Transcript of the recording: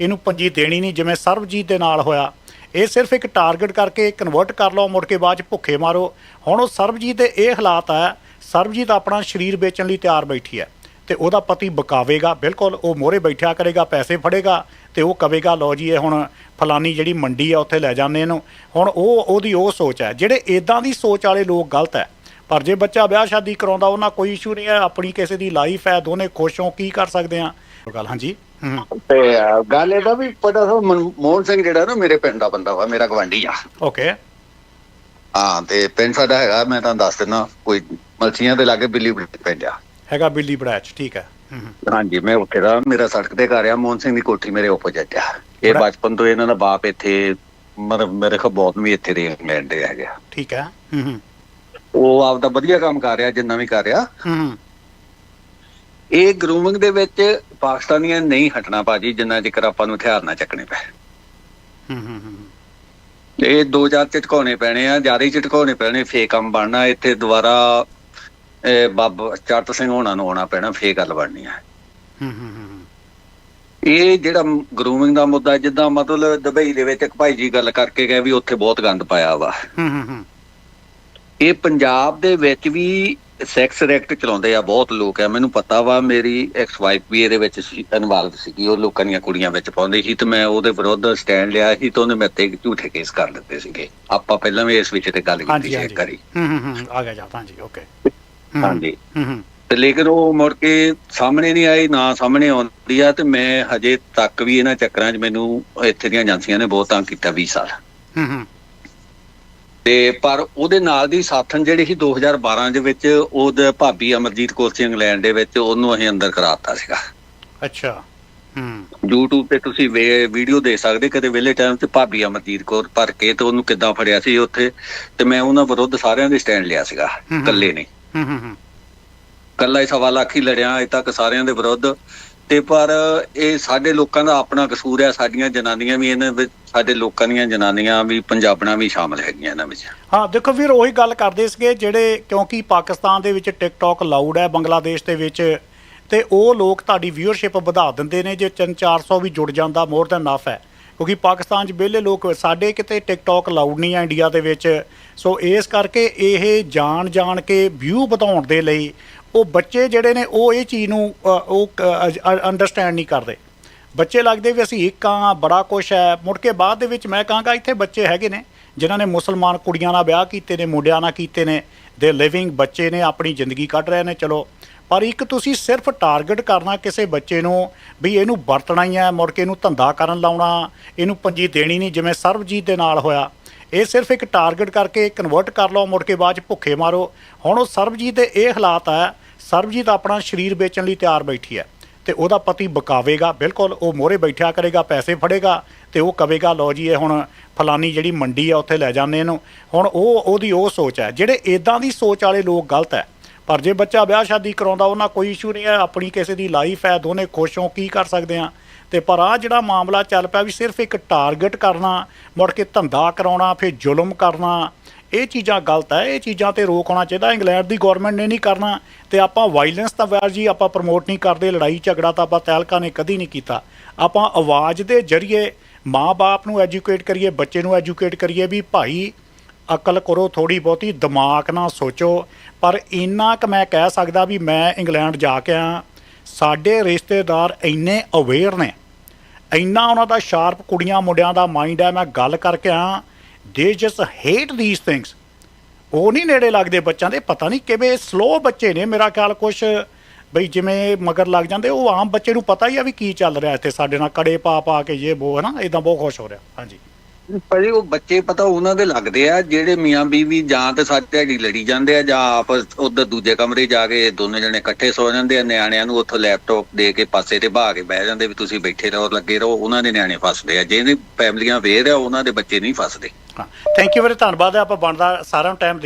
ਇਹਨੂੰ ਪੰਜੀ ਦੇਣੀ ਨਹੀਂ, ਜਿਵੇਂ ਸਰਬਜੀਤ ਦੇ ਨਾਲ ਹੋਇਆ। ਇਹ ਸਿਰਫ ਇੱਕ ਟਾਰਗੇਟ ਕਰਕੇ ਕਨਵਰਟ ਕਰ ਲਓ, ਮੁੜ ਕੇ ਬਾਅਦ ਚ ਭੁੱਖੇ ਮਾਰੋ। ਹੁਣ ਉਹ ਸਰਬਜੀਤ ਦੇ ਇਹ ਹਾਲਾਤ ਹੈ ਸਰਬਜੀਤ ਆਪਣਾ ਸਰੀਰ ਵੇਚਣ ਲਈ ਤਿਆਰ ਬੈਠੀ ਹੈ। ਤੇ ਉਹਦਾ ਪਤੀ ਬਕਾਵੇਗਾ, ਬਿਲਕੁਲ ਉਹ ਮੋਹਰੇ ਬੈਠਿਆ ਕਰੇਗਾ, ਪੈਸੇ ਫੜੇਗਾ, ਤੇ ਉਹ ਕਵੇਗਾ, ਲਓ ਜੀ, ਇਹ ਹੁਣ ਫਲਾਨੀ ਜਿਹੜੀ ਮੰਡੀ ਆ, ਉੱਥੇ ਲੈ ਜਾਂਦੇ ਇਹਨੂੰ। ਹੁਣ ਉਹ, ਉਹਦੀ ਉਹ ਸੋਚ ਹੈ, ਜਿਹੜੇ ਇਦਾਂ ਦੀ ਸੋਚ ਵਾਲੇ ਲੋਕ ਗਲਤ ਹੈ। ਪਰ ਜੇ ਬੱਚਾ ਵਿਆਹ ਸ਼ਾਦੀ ਕਰਾਉਂਦਾ, ਉਹਨਾਂ ਕੋਈ ਇਸ਼ੂ ਨਹੀਂ ਹੈ, ਆਪਣੀ ਕਿਸੇ ਦੀ ਲਾਈਫ ਹੈ, ਦੋਨੇ ਖੁਸ਼ ਹੋ, ਕੀ ਕਰ ਸਕਦੇ ਆ ਗੱਲ ਹਾਂਜੀ। ਤੇ ਗੱਲ ਇਹਦਾ ਵੀ ਪਤਾ ਸੋ ਮਨਮੋਹਨ ਸਿੰਘ ਜਿਹੜਾ ਨਾ ਮੇਰੇ ਪਿੰਡ ਦਾ ਬੰਦਾ ਵਾ ਮੇਰਾ ਗਵਾਂਢੀ ਆ। ਓਕੇ ਹਾਂ ਤੇ ਪਿੰਡ ਸਾਡਾ ਹੈਗਾ ਮੈਂ ਤੁਹਾਨੂੰ ਦੱਸ ਦਿੰਦਾ ਕੋਈ ਮਲਸੀਆਂ ਦੇ ਲਾਗੇ ਬਿੱਲੀ ਪਿੰਡ ਆ। ਹੈਗਾ ਬਿੱਲੀ ਬੜੈਚ ਠੀਕ ਹੈ। ਹਾਂਜੀ ਮੈਂ ਉੱਥੇ ਦਾ ਮੇਰਾ ਸੜਕ ਤੇ ਘਰ ਆ ਮੋਹਨ ਸਿੰਘ ਦੀ ਕੋਠੀ ਮੇਰੇ ਆਪੋਜੀਟ ਆ। ਇਹ ਬਚਪਨ ਤੋਂ ਇਹਨਾਂ ਦਾ ਬਾਪ ਇੱਥੇ ਮਤਲਬ ਮੇਰੇ ਖਿਆਲ ਬਹੁਤ ਵੀ ਇੱਥੇ ਦੇ ਇੰਗਲੈਂਡ ਦੇ ਹੈਗੇ। ਠੀਕ ਹੈ ਉਹ ਆਪਦਾ ਵਧੀਆ ਕੰਮ ਕਰ ਰਿਹਾ ਜਿੰਨਾ ਵੀ ਕਰ ਰਿਹਾ। ਇਹ ਗਰੂਮਿੰਗ ਦੇ ਵਿੱਚ ਪਾਕਿਸਤਾਨੀਆਂ ਨਹੀਂ ਹਟਣਾ ਭਾਜੀ ਜਿੰਨਾ ਚਿਰ ਆਪਾਂ ਨੂੰ ਹਥਿਆਰ ਨਾ ਚੱਕਣੇ ਪਏ ਹੂੰ ਹੂੰ ਹੂੰ ਇਹ ਦੋ ਚਾਰ ਝਟਕਾਉਣੇ ਪੈਣੇ ਆ ਜ਼ਿਆਦਾ ਹੀ ਝਟਕਾਉਣੇ ਪੈਣੇ ਫੇਕ ਕੰਮ ਬਣਨਾ ਇੱਥੇ ਦੁਬਾਰਾ ਇਹ ਬਾਬਾ ਚਰਤ ਸਿੰਘ ਹੋਣਾ ਨੂੰ ਆਉਣਾ ਪੈਣਾ ਫੇਕ ਗੱਲ ਬਣਨੀ ਆ। ਹੂੰ ਹੂੰ ਹੂੰ ਇਹ ਜਿਹੜਾ ਗਰੂਮਿੰਗ ਦਾ ਮੁੱਦਾ ਜਿੱਦਾਂ ਮਤਲਬ ਦੁਬਈ ਦੇ ਵਿੱਚ ਇੱਕ ਭਾਈ ਜੀ ਗੱਲ ਕਰਕੇ ਗਏ ਵੀ ਉੱਥੇ ਬਹੁਤ ਗੰਦ ਪਾਇਆ ਵਾ। ਹੂੰ ਹੂੰ ਹੂੰ। ਇਹ ਪੰਜਾਬ ਦੇ ਵਿੱਚ ਵੀ ਸੈਕਸ ਰੈਕਟ ਚਲਾਉਂਦੇ ਆ ਬਹੁਤ ਲੋਕ ਆ। ਮੈਨੂੰ ਪਤਾ ਵਾ ਮੇਰੀ ਐਕਸ ਵਾਈਫ ਵੀ ਇਹਦੇ ਵਿੱਚ ਇਨਵੋਲਵ ਸੀਗੀ। ਉਹ ਲੋਕਾਂ ਦੀਆਂ ਕੁੜੀਆਂ ਵਿੱਚ ਪਾਉਂਦੀ ਸੀ ਤੇ ਮੈਂ ਉਹਦੇ ਵਿਰੁੱਧ ਸਟੈਂਡ ਲਿਆ ਸੀ ਤੇ ਉਹਨੇ ਮੇਰੇ ਤੇ ਝੂਠੇ ਕੇਸ ਕਰ ਦਿੱਤੇ ਸੀਗੇ। ਆਪਾਂ ਪਹਿਲਾਂ ਵੀ ਇਸ ਵਿੱਚ ਤੇ ਗੱਲ ਕੀਤੀ ਸੀ ਵਾਰੀ। ਹੂੰ ਆ ਗਿਆ ਜਾ ਹਾਂਜੀ ਓਕੇ ਹਾਂਜੀ। ਹੂੰ ਹੂੰ। ਤੇ ਲੇਕਿਨ ਉਹ ਮੁੜ ਕੇ ਸਾਹਮਣੇ ਨਹੀਂ ਆਈ ਨਾ ਸਾਹਮਣੇ ਆਉਂਦੀ ਆ ਤੇ ਮੈਂ ਹਜੇ ਤੱਕ ਵੀ ਇਹਨਾਂ ਚੱਕਰਾਂ 'ਚ ਮੈਨੂੰ ਇੱਥੇ ਦੀਆਂ ਏਜੰਸੀਆਂ ਨੇ ਬਹੁਤ ਤੰਗ ਕੀਤਾ 20 ਸਾਲ। ਹੂੰ ਹੂੰ। ਤੇ ਪਰ ਉਹਦੇ ਨਾਲ ਦੀ ਸਾਥਣ ਜਿਹੜੀ ਸੀ 2012 ਦੇ ਵਿੱਚ ਉਹਦੇ ਭਾਬੀ ਅਮਰਜੀਤ ਕੌਰ ਸੀ ਇੰਗਲੈਂਡ ਦੇ ਵਿੱਚ ਉਹਨੂੰ ਅਸੀਂ ਅੰਦਰ ਕਰਾਤਾ ਸੀਗਾ। ਅੱਛਾ ਹੂੰ। YouTube ਤੇ ਤੁਸੀਂ ਵੀਡੀਓ ਦੇਖ ਸਕਦੇ ਕਦੇ ਵਿਹਲੇ ਟਾਈਮ ਤੇ ਭਾਬੀ ਅਮਰਜੀਤ ਕੌਰ ਭਰ ਕੇ ਤੇ ਉਹਨੂੰ ਕਿੱਦਾਂ ਫੜਿਆ ਸੀ ਉੱਥੇ ਤੇ ਮੈਂ ਉਹਨਾਂ ਵਿਰੁੱਧ ਸਾਰਿਆਂ ਦੇ ਸਟੈਂਡ ਲਿਆ ਸੀਗਾ। ਇਕੱਲੇ ਨੇ ਹੂੰ ਹੂੰ ਹੂੰ। ਕੱਲਾ ਹੀ ਸਵਾ ਲੱਖ ਹੀ ਲੜਿਆ ਅਜੇ ਤੱਕ ਸਾਰਿਆਂ ਦੇ ਵਿਰੁੱਧ। ਤੇ ਪਰ ਇਹ ਸਾਡੇ ਲੋਕਾਂ ਦਾ ਆਪਣਾ ਕਸੂਰ ਹੈ, ਸਾਡੀਆਂ ਜਨਾਨੀਆਂ ਵੀ ਇਹਨਾਂ ਵਿੱਚ, ਸਾਡੇ ਲੋਕਾਂ ਦੀਆਂ ਜਨਾਨੀਆਂ ਵੀ, ਪੰਜਾਬਣਾਂ ਵੀ ਸ਼ਾਮਲ ਹੈਗੀਆਂ ਇਹਨਾਂ ਵਿੱਚ। ਹਾਂ, ਦੇਖੋ ਵੀਰ, ਉਹੀ ਗੱਲ ਕਰਦੇ ਸੀਗੇ ਜਿਹੜੇ ਕਿਉਂਕਿ ਪਾਕਿਸਤਾਨ ਦੇ ਵਿੱਚ ਟਿਕਟੌਕ ਲਾਊਡ ਹੈ, ਬੰਗਲਾਦੇਸ਼ ਦੇ ਵਿੱਚ, ਤੇ ਉਹ ਲੋਕ ਤੁਹਾਡੀ ਵਿਊਅਰਸ਼ਿਪ ਵਧਾ ਦਿੰਦੇ ਨੇ, ਜੇ 3-400 ਵੀ ਜੁੜ ਜਾਂਦਾ ਮੋਰ ਦੈਨ ਨਫ ਹੈ। ਕਿਉਂਕਿ ਪਾਕਿਸਤਾਨ 'ਚ ਵਿਹਲੇ ਲੋਕ ਸਾਡੇ ਕਿਤੇ ਟਿਕਟੌਕ ਲਾਊਡ ਨਹੀਂ ਹੈ ਇੰਡੀਆ ਦੇ ਵਿੱਚ। ਸੋ ਇਸ ਕਰਕੇ ਇਹ ਜਾਣ ਜਾਣ ਕੇ ਵਿਊ ਵਧਾਉਣ ਦੇ ਲਈ ਉਹ ਬੱਚੇ ਜਿਹੜੇ ਨੇ, ਉਹ ਇਹ ਚੀਜ਼ ਨੂੰ ਉਹ ਅੰਡਰਸਟੈਂਡ ਨਹੀਂ ਕਰਦੇ। ਬੱਚੇ ਲੱਗਦੇ ਵੀ ਅਸੀਂ ਇੱਕ ਆ ਬੜਾ ਕੁਛ ਹੈ। ਮੁੜ ਕੇ ਬਾਅਦ ਦੇ ਵਿੱਚ ਮੈਂ ਕਹਾਂਗਾ, ਇੱਥੇ ਬੱਚੇ ਹੈਗੇ ਨੇ, ਜਿਨ੍ਹਾਂ ਨੇ ਮੁਸਲਮਾਨ ਕੁੜੀਆਂ ਨਾਲ ਵਿਆਹ ਕੀਤੇ ਨੇ, ਮੁੰਡਿਆਂ ਨਾਲ ਕੀਤੇ ਨੇ, ਦੇ ਲਿਵਿੰਗ ਬੱਚੇ ਨੇ, ਆਪਣੀ ਜ਼ਿੰਦਗੀ ਕੱਢ ਰਹੇ ਨੇ, ਚਲੋ। ਪਰ ਇੱਕ ਤੁਸੀਂ ਸਿਰਫ ਟਾਰਗੇਟ ਕਰਨਾ ਕਿਸੇ ਬੱਚੇ ਨੂੰ, ਵੀ ਇਹਨੂੰ ਵਰਤਣਾ ਹੀ ਹੈ, ਮੁੜ ਕੇ ਇਹਨੂੰ ਧੰਦਾ ਕਰਨ ਲਾਉਣਾ, ਇਹਨੂੰ ਪੰਜੀ ਦੇਣੀ ਨਹੀਂ, ਜਿਵੇਂ ਸਰਬਜੀਤ ਦੇ ਨਾਲ ਹੋਇਆ। ਇਹ ਸਿਰਫ ਇੱਕ ਟਾਰਗੇਟ ਕਰਕੇ ਕਨਵਰਟ ਕਰ ਲਓ, ਮੁੜ ਕੇ ਬਾਅਦ ਚ ਭੁੱਖੇ ਮਾਰੋ। ਹੁਣ ਉਹ ਸਰਬਜੀਤ ਦੇ ਇਹ ਹਾਲਾਤ ਹੈ ਸਰਬਜੀਤ ਆਪਣਾ ਸਰੀਰ ਵੇਚਣ ਲਈ ਤਿਆਰ ਬੈਠੀ ਹੈ ਤੇ ਉਹਦਾ ਪਤੀ ਬਕਾਵੇਗਾ, ਬਿਲਕੁਲ ਉਹ ਮੋਹਰੇ ਬੈਠਿਆ ਕਰੇਗਾ, ਪੈਸੇ ਫੜੇਗਾ ਤੇ ਉਹ ਕਵੇਗਾ, ਲਓ ਜੀ ਇਹ ਹੁਣ ਫਲਾਨੀ ਜਿਹੜੀ ਮੰਡੀ ਆ ਉੱਥੇ ਲੈ ਜਾਂਦੇ ਇਹਨੂੰ। ਹੁਣ ਉਹ ਉਹਦੀ ਉਹ ਸੋਚ ਹੈ, ਜਿਹੜੇ ਇਦਾਂ ਦੀ ਸੋਚ ਵਾਲੇ ਲੋਕ ਗਲਤ ਹੈ, ਪਰ ਜੇ ਬੱਚਾ ਵਿਆਹ ਸ਼ਾਦੀ ਕਰਾਉਂਦਾ, ਉਹਨਾਂ ਕੋਈ ਇਸ਼ੂ ਨਹੀਂ ਹੈ, ਆਪਣੀ ਕਿਸੇ ਦੀ ਲਾਈਫ ਹੈ, ਦੋਨੇ ਖੁਸ਼ ਹੋ, ਕੀ ਕਰ ਸਕਦੇ ਆ ਤੇ ਪਰ ਆ ਜਿਹੜਾ ਮਾਮਲਾ ਚੱਲ ਪਿਆ ਵੀ ਸਿਰਫ ਇੱਕ ਟਾਰਗੇਟ ਕਰਨਾ, ਮੁੜ ਕੇ ਧੰਦਾ ਕਰਾਉਣਾ, ਫਿਰ ਜ਼ੁਲਮ ਕਰਨਾ ਇਹ ਚੀਜ਼ਾਂ ਗਲਤ ਹੈ, ਇਹ ਚੀਜ਼ਾਂ ਤੇ ਰੋਕ ਹੋਣਾ ਚਾਹੀਦਾ। ਇੰਗਲੈਂਡ ਦੀ ਗਵਰਨਮੈਂਟ ਨੇ ਨਹੀਂ ਕਰਨਾ ਤੇ ਆਪਾਂ ਵਾਇਲੈਂਸ ਤਾਂ ਵੈਰ ਜੀ ਆਪਾਂ ਪ੍ਰਮੋਟ ਨਹੀਂ ਕਰਦੇ, ਲੜਾਈ ਝਗੜਾ ਤਾਂ ਆਪਾਂ ਤਹਿਲਕਾ ਨੇ ਕਦੀ ਨਹੀਂ ਕੀਤਾ। ਆਪਾਂ ਆਵਾਜ਼ ਦੇ ਜ਼ਰੀਏ ਮਾਂ-ਬਾਪ ਨੂੰ ਐਜੂਕੇਟ ਕਰੀਏ, ਬੱਚੇ ਨੂੰ ਐਜੂਕੇਟ ਕਰੀਏ ਵੀ ਭਾਈ, ਅਕਲ ਕਰੋ ਥੋੜੀ ਬਹੁਤੀ, ਦਿਮਾਗ ਨਾਲ ਸੋਚੋ। ਪਰ ਇੰਨਾ ਕੁ ਮੈਂ ਕਹਿ ਸਕਦਾ ਵੀ ਮੈਂ ਇੰਗਲੈਂਡ ਜਾ ਕੇ ਆ ਸਾਡੇ ਰਿਸ਼ਤੇਦਾਰ ਇੰਨੇ ਅਵੇਅਰ ਨੇ। ਇੰਨਾ ਉਹਨਾਂ ਦਾ ਸ਼ਾਰਪ ਕੁੜੀਆਂ ਮੁੰਡਿਆਂ ਦਾ ਮਾਈਂਡ ਹੈ, ਮੈਂ ਗੱਲ ਕਰਕੇ ਆ ਦੇ ਜਸਟ ਹੇਟ ਥੀਸ ਥਿੰਗਸ ਉਹ ਨਹੀਂ ਨੇੜੇ ਲੱਗਦੇ ਬੱਚਿਆਂ ਦੇ, ਪਤਾ ਨਹੀਂ ਕਿਵੇਂ ਸਲੋ ਬੱਚੇ ਨੇ, ਮੇਰਾ ਖਿਆਲ ਕੁਛ, ਬਈ ਜਿਵੇਂ ਮਗਰ ਲੱਗ ਜਾਂਦੇ, ਉਹ ਆਮ ਬੱਚੇ ਨੂੰ ਪਤਾ ਹੀ ਆ ਵੀ ਕੀ ਚੱਲ ਰਿਹਾ ਇੱਥੇ ਸਾਡੇ ਨਾਲ, ਕੜੇ ਪਾ ਪਾ ਕੇ ਇਹ ਬੋ ਹੈ ਇਦਾਂ ਬਹੁਤ ਖੁਸ਼ ਹੋ ਰਿਹਾ, ਹਾਂਜੀ। ਭਾਜੀ, ਉਹ ਬੱਚੇ ਪਤਾ ਉਹਨਾਂ ਦੇ ਲੱਗਦੇ ਆ, ਜਿਹੜੇ ਮੀਆਂ ਬੀਵੀ ਜਾਂ ਤੇ ਸਾਡੀ ਦਿਹਾੜੀ ਲੜੀ ਜਾਂਦੇ ਆ, ਜਾਂ ਆਪਸ ਉਧਰ ਦੂਜੇ ਕਮਰੇ ਜਾ ਕੇ ਦੋਨੇ ਜਣੇ ਇਕੱਠੇ ਸੌ ਜਾਂਦੇ ਆ, ਨਿਆਣਿਆਂ ਨੂੰ ਉੱਥੋਂ ਲੈਪਟਾਪ ਦੇ ਕੇ ਪਾਸੇ ਤੇ ਬਹਾ ਕੇ ਬਹਿ ਜਾਂਦੇ ਵੀ ਤੁਸੀਂ ਬੈਠੇ ਰਹੋ, ਲੱਗੇ ਰਹੋ, ਉਹਨਾਂ ਦੇ ਨਿਆਣੇ ਫਸਦੇ ਆ, ਜਿਹਨੇ ਫੈਮਲੀਆਂ ਵੇਰ ਆ, ਉਹਨਾਂ ਦੇ ਬੱਚੇ ਨਹੀਂ ਫਸਦੇ। ਥੈਂਕ ਯੂ very ਧੰਨਵਾਦ ਹੈ ਆਪਾਂ ਬਣਦਾ ਸਾਰਾ ਟਾਈਮ